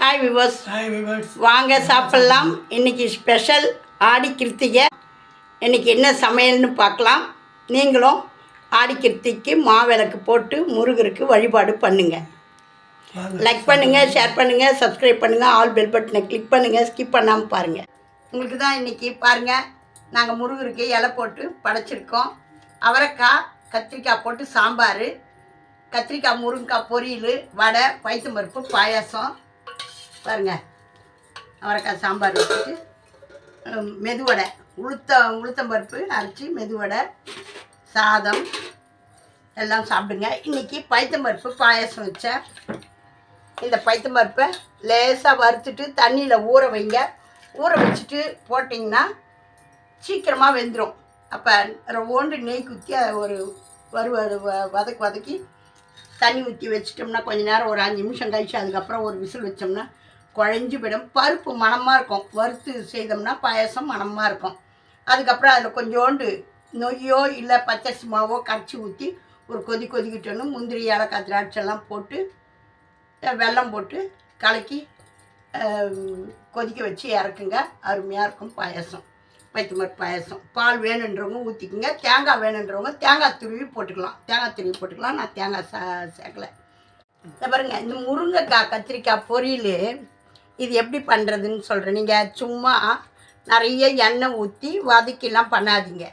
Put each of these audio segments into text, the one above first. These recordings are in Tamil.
ஹாய் விவர்ஸ் ஹாய் விவர்ஸ் வாங்க சாப்பிட்லாம். இன்னைக்கு ஸ்பெஷல் ஆடி கிருத்திகை. இன்னைக்கு என்ன சமையல்னு பார்க்கலாம். நீங்களும் ஆடி கிருத்திக்கு மாவிளக்கு போட்டு முருகருக்கு வழிபாடு பண்ணுங்க. வாங்க. லைக் பண்ணுங்கள் ஷேர் பண்ணுங்கள் சப்ஸ்கிரைப் பண்ணுங்கள் ஆல் பெல் பட்டனை கிளிக் பண்ணுங்கள் ஸ்கிப் பண்ணாமல் பாருங்கள் உங்களுக்கு தான் இன்றைக்கி பாருங்கள் நாங்கள் முருகருக்கு இலை போட்டு படைச்சிருக்கோம். அவரைக்காய் கத்திரிக்காய் போட்டு சாம்பார் கத்திரிக்காய் முருங்கைக்காய் பொரியல் வடை பருப்பு பாயாசம் பாருங்க. அவரைக்காய் சாம்பார் வச்சுட்டு மெதுவடை. உளுத்த உளுத்தம்பருப்பு அரைச்சி மெதுவடை சாதம் எல்லாம் சாப்பிடுங்க. இன்றைக்கி பைத்தம்பருப்பு பாயாசம் வச்சேன். இந்த பைத்தம்பருப்பை லேசாக வறுத்துட்டு தண்ணியில் ஊற வைங்க. ஊற வச்சுட்டு போட்டிங்கன்னா சீக்கிரமாக வெந்துடும் அப்போ ஓண்டு நெய் குத்தி அதை ஒரு வறு வ- வதக்கி வதக்கி தண்ணி ஊற்றி வச்சிட்டோம்னா கொஞ்ச நேரம் ஒரு அஞ்சு நிமிஷம் கழிச்சு அதுக்கப்புறம் ஒரு விசில் வச்சோம்னா குழஞ்சி போயிடும். பருப்பு மணமாக இருக்கும். வறுத்து செய்தோம்னா பாயாசம் மணமாக இருக்கும். அதுக்கப்புறம் அதில் கொஞ்சோண்டு நொய்யோ இல்லை பச்சரிசி மாவோ கரைச்சி ஊற்றி ஒரு கொதி கொதிக்கிட்டோன்னு முந்திரி ஏலக்காய் திராட்சைலாம் போட்டு வெல்லம் போட்டு கலக்கி கொதிக்க வச்சு இறக்குங்க. அருமையாக இருக்கும் பாயாசம். பைத்தமர் பாயசம். பால் வேணுன்றவங்க ஊற்றிக்குங்க தேங்காய் வேணுன்றவங்க தேங்காய் துருவி போட்டுக்கலாம். தேங்காய் துருவி போட்டுக்கலாம். நான் தேங்காய் சா சேர்க்கலை. இந்த பாருங்க. இந்த முருங்கைக்காய் கத்திரிக்காய் பொரியல் இது எப்படி பண்ணுறதுன்னு சொல்கிறேன் நீங்கள் சும்மா நிறைய எண்ணெய் ஊற்றி வதக்கிலாம் பண்ணாதீங்க.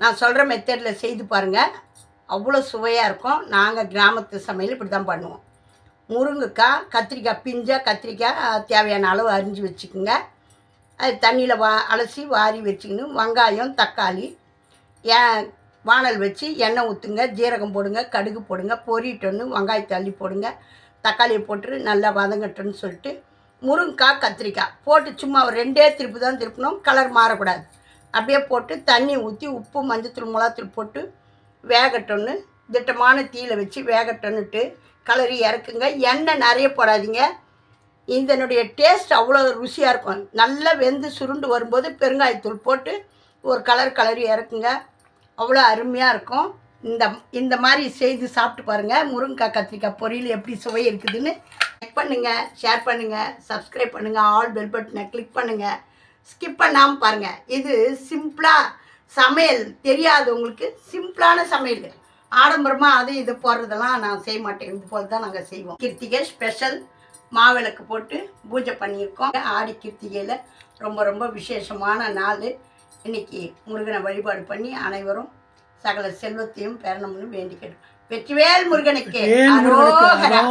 நான் சொல்கிற மெத்தடில் செய்து பாருங்கள் அவ்வளோ சுவையாக இருக்கும். நாங்கள் கிராமத்து சமையல் இப்படி தான் பண்ணுவோம். முருங்கைக்காய் கத்திரிக்காய் பிஞ்சாக கத்திரிக்காய் தேவையான அளவு அரிஞ்சு வச்சுக்கோங்க. அது தண்ணியில் வா அலசி வாரி வச்சுக்கணும். வெங்காயம் தக்காளி ஏன் வானல் வச்சு எண்ணெய் ஊற்றுங்க ஜீரகம் போடுங்க கடுகு போடுங்க பொரிட்டோன்னு வெங்காயத்தை அள்ளி போடுங்க. தக்காளியை போட்டு நல்லா வதங்கட்டுன்னு சொல்லிட்டு முருங்கைக்காய் கத்திரிக்காய் போட்டு சும்மா ஒரு ரெண்டே திருப்பு தான் திருப்பணும் கலர் மாறக்கூடாது. அப்படியே போட்டு தண்ணி ஊற்றி உப்பு மஞ்சத்தூள் மிளகாத்தூள் போட்டு வேகட்டோன்னு திட்டமான தீயில் வச்சு வேகட்டோன்னுட்டு கலரி இறக்குங்க. எண்ணெய் நிறைய போடாதீங்க. இதனுடைய டேஸ்ட் அவ்வளோ ருசியாக இருக்கும். நல்லா வெந்து சுருண்டு வரும்போது பெருங்காயத்தூள் போட்டு ஒரு கலர் கலரி இறக்குங்க. அவ்வளோ அருமையாக இருக்கும். இந்த இந்த மாதிரி செய்து சாப்பிட்டு பாருங்கள் முருங்கைக்காய் கத்திரிக்காய் பொரியல் எப்படி சுவை இருக்குதுன்னு லைக் பண்ணுங்கள் ஷேர் பண்ணுங்கள் சப்ஸ்கிரைப் பண்ணுங்கள் ஆல் பெல் பட்டனை கிளிக் பண்ணுங்கள் ஸ்கிப் பண்ணாமல் பாருங்கள் இது சிம்பிளாக சமையல். தெரியாதவங்களுக்கு சிம்பிளான சமையல். ஆடம்பரமாக அது இது போடுறதெல்லாம் நான் செய்ய மாட்டேன். இது போல் தான் நாங்கள் செய்வோம். கிருத்திகை ஸ்பெஷல் மாவிளக்கு போட்டு பூஜை பண்ணியிருக்கோம். ஆடி கிருத்திகையில் ரொம்ப ரொம்ப விசேஷமான நாள். இன்னைக்கு முருகனை வழிபாடு பண்ணி அனைவரும் சகல செல்வத்தையும் பெறணும்னு வேண்டிக்கிட்டோம் வெற்றிவேல் முருகனுக்கு